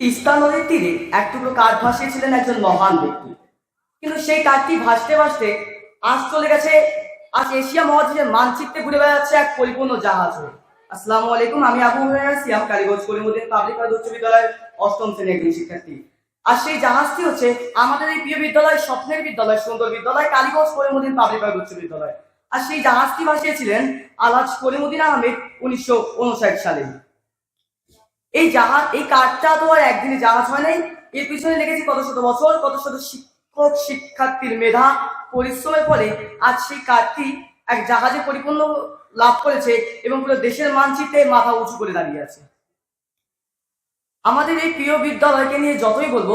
তিস্তা নদীর তীরে এক টুকরো কাঠ ভাসিয়েছিলেন একজন মহান ব্যক্তি। কিন্তু সেই কাঠটি ভাসতে ভাসতে আজ চলে গেছে, আজ এশিয়া মহাদেশের মানচিত্রে ঘুরে বেড়াচ্ছে এক পরিপূর্ণ জাহাজ হয়ে। আসসালামু আলাইকুম, আমি আবু সিয়াম কালীগঞ্জ কলিমুদ্দিন পাবলিক উচ্চ বিদ্যালয়ের অষ্টম শ্রেণির একজন শিক্ষার্থী। আর সেই জাহাজটি হচ্ছে আমাদের এই প্রিয় বিদ্যালয়, স্বপ্নের বিদ্যালয়, সুন্দর বিদ্যালয়, কালীগঞ্জ কলিমুদ্দিন পাবলিক উচ্চ বিদ্যালয়। আর সেই জাহাজটি ভাসিয়েছিলেন আলাজ কলিমুদ্দিন আহমেদ উনিশশো উনষাট সালে। এই জাহাজ, এই কাঠটা তো আর একদিনে জাহাজ হয় নাই। এর পিছনে লেগেছে কত শত বছর, কত শত শিক্ষক, শিক্ষার্থীর মেধা। পরিশ্রমের ফলে আজ সেই কাঠটি এক জাহাজে পরিপূর্ণ লাভ করেছে এবং পুরো দেশের মানচিত্রে মাথা উঁচু করে দাঁড়িয়ে আছে। আমাদের এই প্রিয় বিদ্যালয়কে নিয়ে যতই বলব,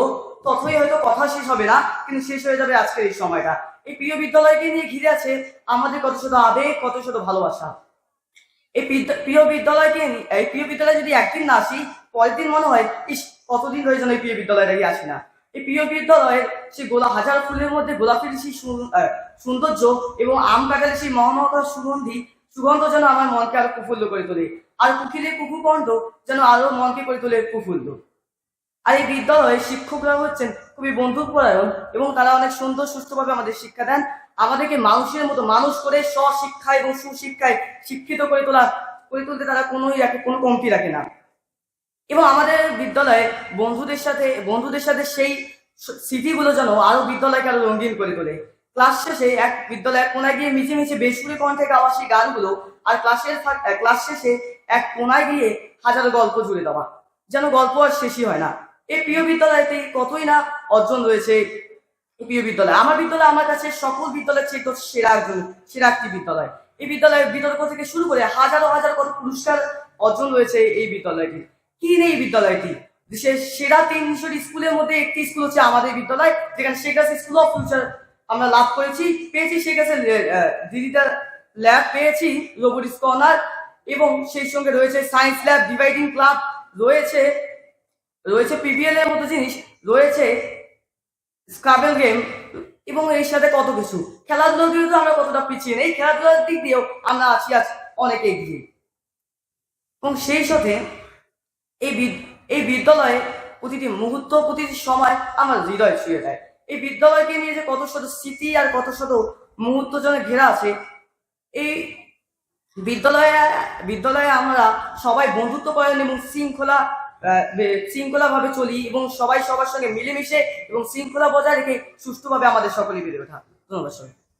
ততই হয়তো কথা শেষ হবে না, কিন্তু শেষ হয়ে যাবে আজকের এই সময়টা। এই প্রিয় বিদ্যালয়কে নিয়ে ঘিরে আছে আমাদের কত শত আবেগ, কত শত ভালোবাসা। এই প্রিয় বিদ্যালয়কে এই প্রিয় বিদ্যালয়ে যদি একদিন না আসি পরের দিন মনে হয়, ইস, কতদিন হয়ে যেন এই প্রিয় বিদ্যালয়টাই আসি না। এই প্রিয় বিদ্যালয়ের সেই গোলা হাজার ফুলের মধ্যে গোলাপের সেই সৌন্দর্য এবং আম কাটালের সেই মহামহা সুগন্ধি, সুগন্ধ যেন আমার মনকে আরও প্রফুল্ল করে তোলে। আর কুকিলের কুকু কণ্ঠ যেন আরও মনকে করে তোলে প্রফুল্ল আর এই বিদ্যালয়ের শিক্ষকরা হচ্ছেন খুবই বন্ধুপরায়ণ এবং তারা অনেক সুন্দর সুস্থভাবে আমাদের শিক্ষা দেন। আমাদেরকে মানুষের মতো মানুষ করে স্বশিক্ষা এবং সুশিক্ষায় শিক্ষিত করে তোলা, করে তুলতে তারা কোনোই রাখে কোনো কমতি রাখে না। এবং আমাদের বিদ্যালয়ে বন্ধুদের সাথে বন্ধুদের সাথে সেই স্মৃতিগুলো যেন আরও বিদ্যালয়কে আরও রঙিন করে তোলে। ক্লাস শেষে এক বিদ্যালয়ের কোনায় গিয়ে মিছে মিছে বেসুরে কণ্ঠে গাওয়া সেই গানগুলো আর ক্লাসের ক্লাস শেষে এক কোনায় গিয়ে হাজারো গল্প জুড়ে দেওয়া, যেন গল্প আর শেষই হয় না। এই প্রিয় বিদ্যালয়তে কতই না অর্জন রয়েছে প্রিয় বিদ্যালয়। আমার বিদ্যালয়, আমার কাছে সকল বিদ্যালয়ের চেয়ে তো সেরা একজন, সেরা একটি বিদ্যালয়। এই বিদ্যালয়ের বিতর্ক থেকে শুরু করে হাজারো, হাজার কত পুরস্কার অর্জন রয়েছে এই বিদ্যালয়টি। কি নেই বিদ্যালয়টি? দেশের সেরা তিনশো স্কুলের মধ্যে একটি স্কুল হচ্ছে আমাদের বিদ্যালয়, যেখানে Sheikh Hasina school of future আমরা লাভ করেছি, পেয়েছি শেখ হাসিনা ডিজিটাল ল্যাব পেয়েছি রোবোটিক্স কর্নার এবং সেই সঙ্গে রয়েছে সায়েন্স ল্যাব ডিভাইডিং ক্লাব রয়েছে রয়েছে পিবিএল এর মতো জিনিস, রয়েছে স্ক্রাবেল গেম এবং এর সাথে কত কিছু। খেলাধুলোর তো আমরা কতটা পিছিয়ে নেই, খেলাধুলার দিক দিয়েও আমরা আছি আজ অনেক এগিয়ে। এবং সেই সাথে এই এই বিদ্যালয়ে প্রতিটি মুহূর্ত, প্রতিটি সময় আমার হৃদয় ছুঁয়ে দেয় এই বিদ্যালয়কে নিয়ে যে কত শত স্মৃতি আর কত শত মুহূর্ত যেন ঘেরা আছে, এই বিদ্যালয়ে বিদ্যালয়ে আমরা সবাই বন্ধুত্ব করেন এবং শৃঙ্খলা শৃঙ্খলা ভাবে চলি এবং সবাই সবার সঙ্গে মিলেমিশে এবং শৃঙ্খলা বজায় রেখে সুষ্ঠুভাবে আমাদের সকলে বেড়ে ওঠা। ধন্যবাদ সবাই